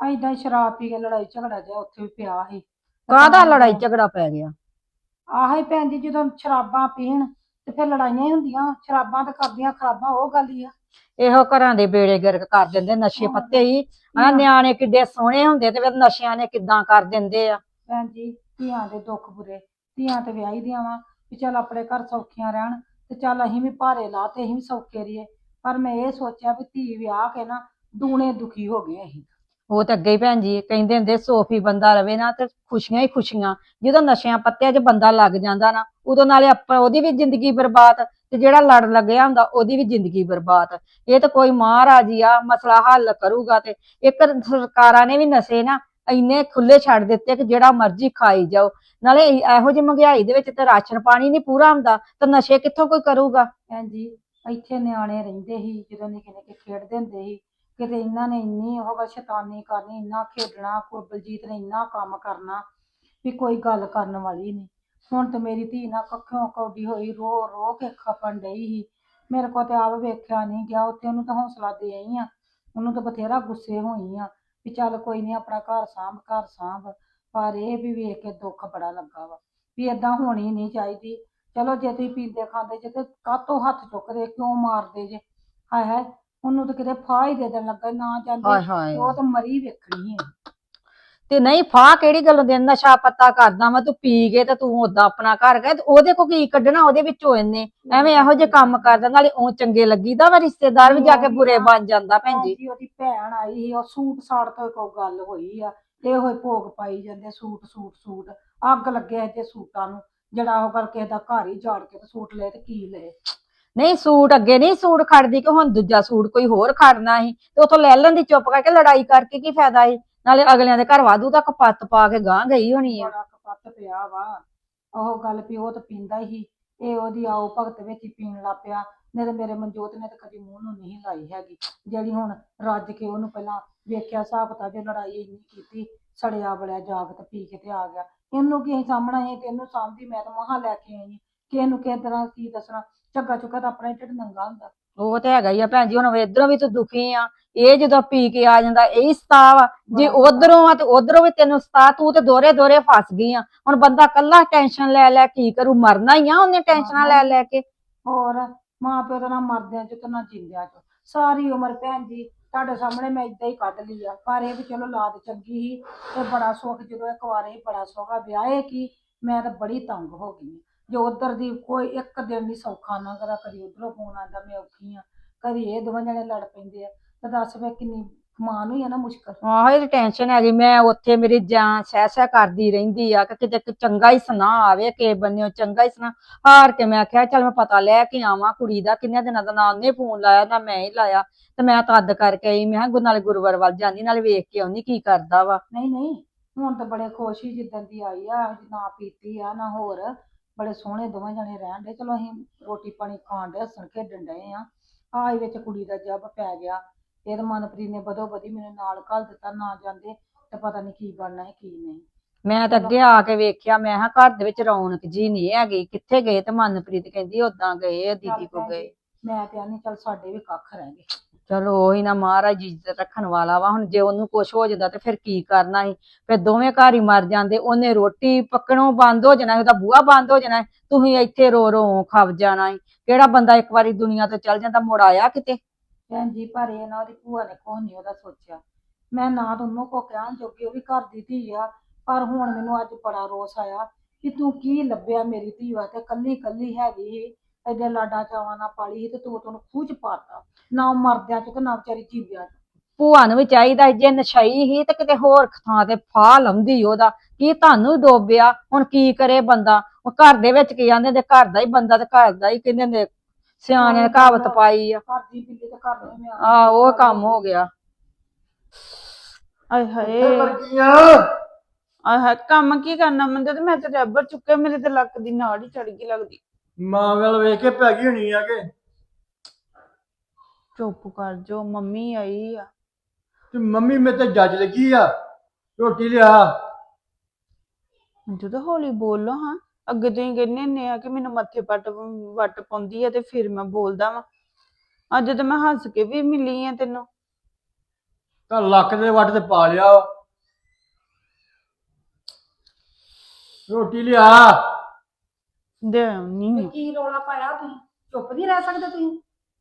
ਐਦਾਂ ਸ਼ਰਾਬ ਪੀ ਕੇ ਲੜਾਈ ਝਗੜਾ ਜਿਹਾ ਉੱਥੇ ਵੀ ਪਿਆ ਸੀ। ਕਾਹਦਾ ਲੜਾਈ ਝਗੜਾ ਪੈ ਗਿਆ? ਆਹੀ ਭੈਣ ਜੀ ਜਦੋਂ ਸ਼ਰਾਬਾਂ ਪੀਣ ਤੇ ਫਿਰ ਲੜਾਈਆਂ ਹੀ ਹੁੰਦੀਆਂ ਸ਼ਰਾਬਾਂ ਤੇ ਕਰਦੀਆਂ ਖਰਾਬਾਂ ਉਹ ਗੱਲ ਹੀ ਆ। ਇਹੋ ਘਰਾਂ ਦੇ ਬੇੜੇ ਗਰਕ ਕਰ ਦਿੰਦੇ ਨਸ਼ੇ ਪੱਤੇ ਹੀ। ਆ। ਨਿਆਣੇ ਕਿੱਡੇ ਸੋਹਣੇ ਹੁੰਦੇ ਤੇ ਫਿਰ ਨਸ਼ਿਆਂ ਨੇ ਕਿੱਦਾਂ ਕਰ ਦਿੰਦੇ ਆ। ਭੈਣ ਜੀ ਧੀਆਂ ਦੇ ਦੁੱਖ ਬੁਰੇ ਧੀਆਂ ਤੇ ਵਿਆਹੀ ਦੀਆਂ ਵਾ ਵੀ ਚੱਲ ਆਪਣੇ ਘਰ ਸੌਖੀਆਂ ਰਹਿਣ ਤੇ ਚੱਲ ਅਸੀਂ ਵੀ ਭਾਰੇ ਲਾ ਤੇ ਅਸੀਂ ਵੀ ਸੌਖੇ ਰਹੀਏ। ਪਰ ਮੈਂ ਇਹ ਸੋਚਿਆ ਵੀ ਧੀ ਵਿਆਹ ਕੇ ਨਾ ਦੂਣੇ ਦੁਖੀ ਹੋ ਗਏ ਅਸੀਂ। ਉਹ ਤਾਂ ਅੱਗੇ ਹੀ ਭੈਣ ਜੀ ਕਹਿੰਦੇ ਹੁੰਦੇ, ਸੋਫੀ ਬੰਦਾ ਰਵੇ ਨਾ ਤੇ ਖੁਸ਼ੀਆਂ ਹੀ ਖੁਸ਼ੀਆਂ। ਜਦੋਂ ਨਸ਼ਿਆਂ ਪੱਤਿਆਂ 'ਚ ਬੰਦਾ ਲੱਗ ਜਾਂਦਾ ਨਾ, ਉਦੋਂ ਨਾਲੇ ਆਪਾਂ ਉਹਦੀ ਵੀ ਜ਼ਿੰਦਗੀ ਬਰਬਾਦ ਤੇ ਜਿਹੜਾ ਲੜ ਲੱਗਿਆ ਹੁੰਦਾ, ਉਹਦੀ ਵੀ ਜ਼ਿੰਦਗੀ ਬਰਬਾਦ। ਇਹ ਤਾਂ ਕੋਈ ਮਹਾਰਾਜ ਹੀ ਆ, ਮਸਲਾ ਹੱਲ ਕਰੂਗਾ ਤੇ ਇੱਕ ਸਰਕਾਰਾਂ ਨੇ ਵੀ ਨਸ਼ੇ ਨਾ ਇੰਨੇ ਖੁੱਲੇ ਛੱਡ ਦਿੱਤੇ ਕਿ ਜਿਹੜਾ ਮਰਜ਼ੀ ਖਾਈ ਜਾਓ। ਨਾਲੇ ਇਹੋ ਜਿਹੀ ਮਹਿੰਗਾਈ ਦੇ ਵਿੱਚ ਤੇ ਰਾਸ਼ਨ ਪਾਣੀ ਨਹੀਂ ਪੂਰਾ ਹੁੰਦਾ, ਤਾਂ ਨਸ਼ੇ ਕਿੱਥੋਂ ਕੋਈ ਕਰੂਗਾ? ਭੈਣ ਜੀ, ਇੱਥੇ ਨਿਆਣੇ ਰਹਿੰਦੇ ਸੀ, ਜਦੋਂ ਨਿੱਕੇ ਨਿੱਕੇ ਖੇਡਦੇ ਹੁੰਦੇ ਸੀ ਕਿਤੇ ਇਹਨਾਂ ਨੇ ਇੰਨੀ ਉਹ ਸ਼ੈਤਾਨੀ ਕਰਨੀ, ਇੰਨਾ ਖੇਡਣਾ, ਕੋਈ ਬਲਜੀਤ ਨੇ ਇੰਨਾ ਕੰਮ ਕਰਨਾ ਵੀ ਕੋਈ ਗੱਲ ਕਰਨ ਵਾਲੀ ਨਹੀਂ। ਹੁਣ ਤੇ ਮੇਰੀ ਧੀ ਨਾ ਕੱਖੋਂ ਕੌਡੀ ਹੋਈ, ਰੋ ਰੋ ਕੇ ਖਪਣ ਡਈ ਸੀ। ਮੇਰੇ ਕੋਲ ਤੇ ਆਪ ਵੇਖਿਆ ਨਹੀਂ ਗਿਆ, ਉੱਥੇ ਉਹਨੂੰ ਤਾਂ ਹੌਸਲਾ ਦੇ ਆਈ ਆ। ਉਹਨੂੰ ਤਾਂ ਬਥੇਰਾ ਗੁੱਸੇ ਹੋਈ ਆ ਵੀ ਚੱਲ ਕੋਈ ਨਹੀਂ, ਆਪਣਾ ਘਰ ਸਾਂਭ ਘਰ ਸਾਂਭ। ਪਰ ਇਹ ਵੀ ਵੇਖ ਕੇ ਦੁੱਖ ਬੜਾ ਲੱਗਾ ਵਾ ਵੀ ਏਦਾਂ ਹੋਣੀ ਨਹੀਂ ਚਾਹੀਦੀ। ਚਲੋ ਜੇ ਤੁਸੀਂ ਪੀਂਦੇ ਖਾਂਦੇ ਜੇ ਤੇ ਕਾਤੋਂ ਹੱਥ ਚੁੱਕਦੇ, ਕਿਉਂ ਮਾਰਦੇ ਜੇ? ਹਾਏ ਹਾਏ ਉਹਨੂੰ ਤਾਂ ਕਿਤੇ ਫਾਹ ਹੀ ਦੇ ਦੇਣ ਲੱਗਾ ਨਾ ਜਾਂਦੇ ਹਾਏ ਹਾਏ। ਉਹ ਤਾਂ ਮਰੀ ਵੇਖਣੀ ਹੈ ਤੇ ਨਹੀਂ ਫਾਹ ਕਿਹੜੀ ਗੱਲੋਂ ਦੇ ਨਸ਼ਾ ਪੱਤਾ ਕਰਦਾ ਵਾ ਤੂੰ ਪੀ ਕੇ ਤੇ ਤੂੰ ਓਦਾਂ ਆਪਣਾ ਘਰ ਗਏ ਤੇ ਉਹਦੇ ਕੋ ਕੀ ਕੱਢਣਾ ਉਹਦੇ ਵਿੱਚੋਂ ਇਹਨੇ ਐਵੇਂ ਇਹੋ ਜਿਹੇ ਕੰਮ ਕਰਦਾ ਨਾਲੇ ਉਹ ਚੰਗੇ ਲੱਗੀਦਾ ਵਾ ਰਿਸ਼ਤੇਦਾਰ ਵੀ ਜਾ ਕੇ ਬੁਰੇ ਬਣ ਜਾਂਦਾ ਭੈਣ ਜੀ। ਹਾਂਜੀ, ਉਹਦੀ ਭੈਣ ਆਈ ਸੀ ਉਹ ਸੂਟ ਸਾੜ ਤੋਂ ਕੋਈ ਗੱਲ ਹੋਈ ਆ ਤੇ ਉਹ ਭੋਗ ਪਾਈ ਜਾਂਦੇ ਸੂਟ ਸੂਟ ਸੂਟ। ਅੱਗ ਲੱਗਿਆ ਤੇ ਸੂਟਾਂ ਨੂੰ ਜਿਹੜਾ ਉਹ ਕਿਸੇ ਦਾ ਘਰ ਹੀ ਝਾੜ ਕੇ ਤੇ ਸੂਟ ਲਏ ਤੇ ਕੀ ਲਏ? ਨਹੀਂ ਸੂਟ ਅੱਗੇ ਨਹੀਂ ਸੂਟ ਖੜਦੀ ਕਿ ਹੁਣ ਦੂਜਾ ਸੂਟ ਕੋਈ ਹੋਰ ਖੜਨਾ ਸੀ ਤੇ ਉਥੋਂ ਲੈ ਲੈਂਦੀ ਚੁੱਪ ਕਰਕੇ ਲੜਾਈ ਕਰਕੇ ਕੀ ਫਾਇਦਾ ਸੀ? ਨਾਲੇ ਅਗਲਿਆਂ ਦੇ ਘਰ ਵਾਧੂ ਤੱਕ ਪੱਤ ਪਾ ਕੇ ਗਾਂ ਗਈ ਹੋਣੀ ਆ। ਬੜਾ ਕਪੱਤ ਪਿਆ ਵਾ। ਉਹ ਗੱਲ ਵੀ ਉਹ ਤਾਂ ਪੀਂਦਾ ਹੀ। ਇਹ ਉਹਦੀ ਆਓ ਭਗਤ ਵਿੱਚ ਹੀ ਪੀਣ ਲੱਗ ਪਿਆ। ਨਹੀਂ ਤੇ ਮੇਰੇ ਮਨਜੋਤ ਨੇ ਤਾਂ ਕਦੀ ਮੂੰਹ ਨੂੰ ਨਹੀਂ ਲਾਈ ਹੈਗੀ। ਜਿਹੜੀ ਹੁਣ ਰੱਜ ਕੇ ਉਹਨੂੰ ਪਹਿਲਾਂ ਵੇਖਿਆ ਹਿਸਾਬ ਕਿਤਾਬ ਜੇ ਲੜਾਈ ਇੰਨੀ ਕੀਤੀ, ਸੜਿਆ ਬੜਿਆ ਜਾਗਤ ਪੀ ਕੇ ਤੇ ਆ ਗਿਆ। ਇਹਨੂੰ ਕੀ ਅਸੀਂ ਸਾਹਮਣਾ ਹੈ ਤੇ ਇਹਨੂੰ ਸਾਂਭਦੀ ਮੈਂ ਤਾਂ ਮਹਾ ਲੈ ਕੇ ਆਈ ਕਿ ਇਹਨੂੰ ਕਿਸ ਤਰ੍ਹਾਂ ਕੀ ਦੱਸਣਾ ਝੱਗਾ ਚੁੱਕਾ ਤਾਂ ਆਪਣਾ ਹੀ ਢਿੱਡ ਨੰਗਾ ਹੁੰਦਾ। ਉਹ ਤੇ ਹੈਗਾ ਹੀ ਆ ਭੈਣ ਜੀ ਹੁਣ ਇਧਰੋਂ ਵੀ ਤੂੰ ਦੁਖੀ ਆ। ਇਹ ਜਦੋਂ ਪੀ ਕੇ ਆ ਜਾਂਦਾ ਇਹ ਸਤਾਵ ਆ। ਜੇ ਉਧਰੋਂ ਆ ਤੇ ਉਧਰੋਂ ਵੀ ਤੈਨੂੰ ਸਤਾ ਤੂੰ ਤੇ ਦੋਰੇ ਦੋਰੇ ਫਸ ਗਈ ਆ। ਹੁਣ ਬੰਦਾ ਕੱਲਾ ਟੈਨਸ਼ਨ ਲੈ ਲੈ ਕੀ ਕਰੂ ਮਰਨਾ ਹੀ ਆ ਉਹਨੇ ਟੈਨਸ਼ਨਾਂ ਲੈ ਲੈ ਕੇ। ਹੋਰ ਮਾਂ ਪਿਓ ਦਾ ਨਾ ਮਰਦਿਆਂ ਚ ਤੇ ਨਾ ਜਿੰਦਿਆਂ ਚ। ਸਾਰੀ ਉਮਰ ਭੈਣ ਜੀ ਤੁਹਾਡੇ ਸਾਹਮਣੇ ਮੈਂ ਇਦਾਂ ਹੀ ਕੱਢ ਲਈ ਆ। ਪਰ ਇਹ ਵੀ ਚਲੋ ਲਾਦ ਚੰਗੀ ਸੀ ਤੇ ਬੜਾ ਸੁੱਖ ਜਦੋਂ ਇਹ ਕੁਆਰੇ ਸੀ ਬੜਾ ਸੁੱਖ ਆ ਵਿਆਹੇ ਕੀ ਮੈਂ ਤਾਂ ਬੜੀ ਤੰਗ ਹੋ ਗਈ ਆਂ। ਜੋ ਉਧਰ ਦੀ ਕੋਈ ਇੱਕ ਦਿਨ ਨਹੀਂ ਸੌਖਾ ਨਾ ਕਰਾ ਕਦੀ ਉਧਰੋਂ ਫੋਨ ਆਉਂਦਾ ਮੈਂ ਔਖੀ ਆ। ਕਦੀ ਇਹ ਦੋਵੇਂ ਜਣੇ ਲੜ ਪੈਂਦੇ ਆ ਤੇ ਦੱਸ ਮੈਂ ਕਿੰਨੀ ਮਾਂ ਨੂੰ ਹੀ ਆ ਨਾ ਮੁਸ਼ਕਲ। ਆਹੋ ਇਹ ਟੈਨਸ਼ਨ ਹੈਗੀ ਮੈਂ ਉੱਥੇ ਮੇਰੀ ਜਾਨ ਸਹਿ ਸਹਿ ਕਰਦੀ ਰਹਿੰਦੀ ਆ ਕਿ ਕਿਤੇ ਕੋਈ ਚੰਗਾ ਹੀ ਸੁਨਾ ਆਵੇ ਕਿ ਬੰਨਿਓ ਚੰਗਾ ਹੀ ਸੁਨਾ। ਹਾਰ ਕੇ ਮੈਂ ਆਖਿਆ ਚੱਲ ਮੈਂ ਪਤਾ ਲੈ ਕੇ ਆਵਾਂ ਕੁੜੀ ਦਾ ਕਿੰਨੇ ਦਿਨਾਂ ਦਾ ਨਾ ਉਹਨੇ ਫੋਨ ਲਾਇਆ ਨਾ ਮੈਂ ਹੀ ਲਾਇਆ। ਤੇ ਮੈਂ ਤਦ ਕਰਕੇ ਆਈ ਮੈਂ ਕਿਹਾ ਗੁ- ਨਾਲੇ ਗੁਰੂਵਾਰ ਵੱਲ ਜਾਂਦੀ ਨਾਲੇ ਵੇਖ ਕੇ ਆਉਣੀ ਕੀ ਕਰਦਾ ਵਾ। ਨਹੀਂ ਨਹੀਂ ਹੁਣ ਤਾਂ ਬੜੇ ਖੁਸ਼ ਹੀ ਜਿੱਦਣ ਦੀ ਆਈ ਆ ਨਾ ਪੀਤੀ ਆ ਨਾ ਹੋਰ। ਬੜੇ ਸੋਹਣੇ ਦੋਵੇਂ ਜਣੇ ਰਹਿਣ ਦੇ। ਚਲੋ ਅਸੀਂ ਰੋਟੀ ਪਾਣੀ ਖਾਣ ਦੇ ਹੱਸਣ ਖੇਡਣ ਡਏ ਆ। ਆਈ ਵਿੱਚ ਕੁੜੀ ਦਾ ਜੱਬ ਪੈ ਗਿਆ। ਇਹ ਤਾਂ ਮਨਪ੍ਰੀਤ ਨੇ ਬਦੋ ਬਦੀ ਮੈਨੂੰ ਨਾਲ ਘੱਲ ਦਿੱਤਾ ਨਾ ਜਾਂਦੇ ਤੇ ਪਤਾ ਨਹੀਂ ਕੀ ਬਣਨਾ ਹੈ ਕੀ ਨਹੀਂ। ਮੈਂ ਤਾਂ ਅੱਗੇ ਆ ਕੇ ਵੇਖਿਆ ਮੈਂ ਕਿਹਾ ਘਰ ਦੇ ਵਿੱਚ ਰੌਣਕ ਜੀ ਨਹੀਂ ਹੈਗੀ। ਕਿੱਥੇ ਗਏ ਤੇ ਮਨਪ੍ਰੀਤ ਕਹਿੰਦੀ ਉਦਾਂ ਗਏ ਆ, ਦੀਦੀ ਕੋ ਚੱਲ ਗਏ। ਮੈਂ ਤੇ ਆਨੀ ਚੱਲ ਸਾਡੇ ਵੀ ਕੱਖ ਰਹਿ ਗਏ। ਚਲੋ ਉਹੀ ਨਾ ਮਹਾਰਾਜ ਇੱਜ਼ਤ ਰੱਖਣ ਵਾਲਾ ਵਾ, ਹੁਣ ਜੇ ਉਹਨੂੰ ਕੁਛ ਹੋ ਜਾਂਦਾ ਤੇ ਫਿਰ ਕੀ ਕਰਨਾ ਸੀ? ਫਿਰ ਦੋਵੇਂ ਘਰ ਹੀ ਮਰ ਜਾਂਦੇ, ਉਹਨੇ ਰੋਟੀ ਪੱਕਣੋਂ ਬੰਦ ਹੋ ਜਾਣਾ ਉਹਦਾ ਬੂਹਾ ਬੰਦ ਹੋ ਜਾਣਾ ਤੁਸੀਂ ਇੱਥੇ ਰੋ ਰੋ ਖੱਪ ਜਾਣਾ ਸੀ। ਕਿਹੜਾ ਬੰਦਾ ਇੱਕ ਵਾਰੀ ਦੁਨੀਆ ਤੋਂ ਚੱਲ ਜਾਂਦਾ, ਮੁੜ ਆਇਆ ਕਿਤੇ? ਭੈਣ ਜੀ, ਪਰ ਇਹ ਨਾ ਉਹਦੀ ਭੂਆ ਨੇ ਕੁਛ ਨਹੀਂ ਉਹਦਾ ਸੋਚਿਆ। ਮੈਂ ਨਾ ਤਾਂ ਉਹਨੂੰ ਕੋ ਕਹਿਣ ਜੋਗੀ, ਉਹ ਵੀ ਘਰ ਦੀ ਧੀ ਆ, ਪਰ ਹੁਣ ਮੈਨੂੰ ਅੱਜ ਬੜਾ ਰੋਸ ਆਇਆ ਕਿ ਤੂੰ ਕੀ ਲੱਭਿਆ ਮੇਰੀ ਧੀ ਵਾਸਤੇ ਕੱਲੀ ਕੱਲੀ ਹੈਗੀ ਸੀ, ਐਡੇ ਲਾਡਾ ਚਾਵਾਂ ਨਾਲ ਪਾਲੀ ਸੀ ਤੇ ਤੂੰ ਤਨੂੰ ਖੂਹ ਚ ਪਾਤਾ ਨਾ ਮਰਦਿਆਂ ਚ ਤੇ ਨਾ ਵਿਚਾਰੀ ਜੀਵਿਆਂ ਚ। ਭੂਆ ਨੂੰ ਵੀ ਚਾਹੀਦਾ ਸੀ, ਜੇ ਨਸ਼ਈ ਹੀ ਤੇ ਕਿਤੇ ਹੋਰ ਥਾਂ ਤੇ ਫਾਹ ਲੰਦੀ ਉਹਦਾ। ਕੀ ਤੁਹਾਨੂੰ ਡੋਬਿਆ? ਹੁਣ ਕੀ ਕਰੇ ਬੰਦਾ? ਉਹ ਘਰ ਦੇ ਵਿੱਚ ਕੀ ਜਾਂਦੇ ਤੇ ਘਰ ਦਾ ਹੀ ਬੰਦਾ ਤੇ ਘਰ ਦਾ ਹੀ ਕਹਿੰਦੇ ਨੇ ਸਿਆਣੇ ਨੇ ਕਹਾਵਤ ਪਾਈ ਆ। ਘਰ ਦੀ ਬਿੱਲੀ ਤੇ ਘਰ ਨੂੰ ਮੈਂ ਆ ਉਹ ਕੰਮ ਹੋ ਗਿਆ। ਆਏ ਹਾਏ। ਵਰਗੀਆਂ। ਆਏ ਹਾਏ ਕੰਮ ਕੀ ਕਰਨਾ ਮੰਦੇ ਤੇ? ਮੈਂ ਤੇ ਰੈਬਰ ਚੁੱਕੇ ਮੇਰੇ ਤੇ ਲੱਕ ਦੀ ਨਾੜ ਹੀ ਚੜ ਗਈ ਲੱਗਦੀ। ਮਾਂ ਵੱਲ ਵੇਖ ਕੇ ਪੈ ਗਈ ਹੋਣੀ ਆ ਕਿ। ਚੁੱਪ ਕਰ ਜੋ ਮੰਮੀ ਆਈ ਆ। ਤੇ ਮੰਮੀ ਮੇਰੇ ਤੇ ਜੱਜ ਲੱਗੀ ਆ ਰੋਟੀ ਲਿਆ। ਤਾਂ ਹੌਲੀ ਬੋਲੋ ਹਾਂ ਅੱਗੇ ਤੁਸੀਂ ਕਹਿੰਦੇ ਹੁੰਦੇ ਆ ਕਿ ਮੈਨੂੰ ਮੱਥੇ ਪੱਟ ਵੱਟ ਪਾਉਂਦੀ ਆ ਤੇ ਫਿਰ ਮੈਂ ਬੋਲਦਾ ਵਾਂ। ਅੱਜ ਤੇ ਮੈਂ ਹੱਸ ਕੇ ਵੀ ਮਿਲੀ ਆ ਤੈਨੂੰ। ਤਾਂ ਲੱਕ ਦੇ ਵੱਟ ਤੇ ਪਾ ਲਿਆ। ਵਾ। ਰੋਟੀ ਲਿਆ। ਦੇ ਨਹੀਂ ਕੀ ਰੋਲਾ ਪਾਇਆ ਤੁਸੀਂ? ਚੁੱਪ ਨਹੀਂ ਰਹਿ ਸਕਦੇ ਤੁਸੀਂ?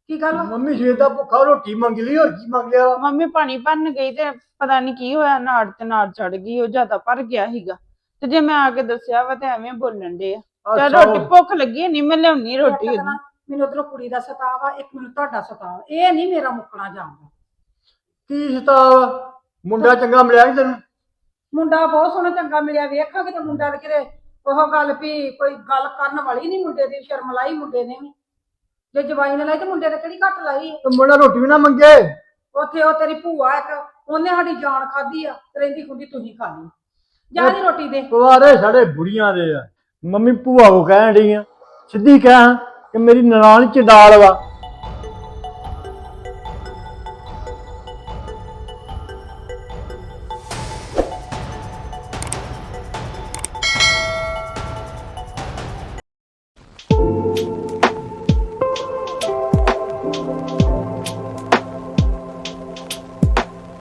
ਕੀ ਗੱਲ ਵਾ? ਮੰਮੀ ਸਵੇਰ ਦਾ ਭੁੱਖਾ ਰੋਟੀ ਮੰਗ ਲਈ ਹੋਰ ਕੀ ਮੰਗ ਲਿਆ? ਵਾ? ਮੰਮੀ ਪਾਣੀ ਭਰਨ ਗਈ ਤੇ ਪਤਾ ਨਹੀਂ ਕੀ ਹੋਇਆ ਨਾੜ ਤੇ ਨਾੜ ਚੜ ਗਈ ਉਹ ਜ਼ਿਆਦਾ ਭਰ ਗਿਆ ਸੀਗਾ। ਤੇ ਜੇ ਮੈਂ ਆ ਕੇ ਦੱਸਿਆ ਵਾ ਤੇ ਐਵੇਂ ਬੋਲਣ ਦੇ ਆ। ਆਹ ਚੱਲ ਸੌ- ਰੋਟੀ ਭੁੱਖ ਲੱਗੀ ਨਹੀਂ ਮੈਂ ਲਿਆਉਣੀ ਰੋਟੀ ਮੈਨੂੰ ਉਧਰੋਂ ਕੁੜੀ ਦਾ ਸਤਾਵਾ ਇੱਕ ਮੈਨੂੰ ਤੁਹਾਡਾ ਸਤਾਵਾ ਇਹ ਨਹੀਂ ਮੇਰਾ ਮੁੱਕਣਾ ਜਾਂਦਾ ਕੀ ਸਤਾਵ ਮੁੰਡਾ ਚੰਗਾ ਮਿਲਿਆ ਨੀ ਤੈਨੂੰ? ਮੁੰਡਾ ਬਹੁਤ ਸੋਹਣਾ ਚੰਗਾ ਮਿਲਿਆ ਵੇਖਾਂਗੇ ਤੇ ਮੁੰਡਾ ਤੇ ਕਿਤੇ ਉਹ ਗੱਲ ਵੀ ਕੋਈ ਗੱਲ ਕਰਨ ਵਾਲੀ ਨਹੀਂ ਮੁੰਡੇ ਦੀ ਸ਼ਰਮ ਲਾਈ ਮੁੰਡੇ ਨੇ ਵੀ। ਜੇ ਜਵਾਈ ਨੇ ਲਾਈ ਤੇ ਮੁੰਡੇ ਨੇ ਕਿਹੜੀ ਘੱਟ ਲਾਈ? ਤੇ ਮੁੰਡਾ ਰੋਟੀ ਵੀ ਨਾ ਮੰਗੇ। ਉੱਥੇ ਉਹ ਤੇਰੀ ਭੂਆ ਇੱਕ ਉਹਨੇ ਸਾਡੀ ਜਾਨ ਖਾਧੀ ਆ ਤੇ ਰਹਿੰਦੀ ਖੁੰਦੀ ਤੁਸੀਂ ਖਾ ਲਈ। ਜਾ ਰੋਟੀ ਦੇ। ਪਵਾਰੇ ਸਾਡੇ ਬੁੜੀਆਂ ਦੇ ਆ। ਮੰਮੀ ਭੂਆ ਕੋ ਕਹਿਣ ਡਈ ਆ ਸਿੱਧੀ ਕਹਿ ਕਿ ਮੇਰੀ ਨਨਾਣ ਚੰਡਾਲ ਵਾ।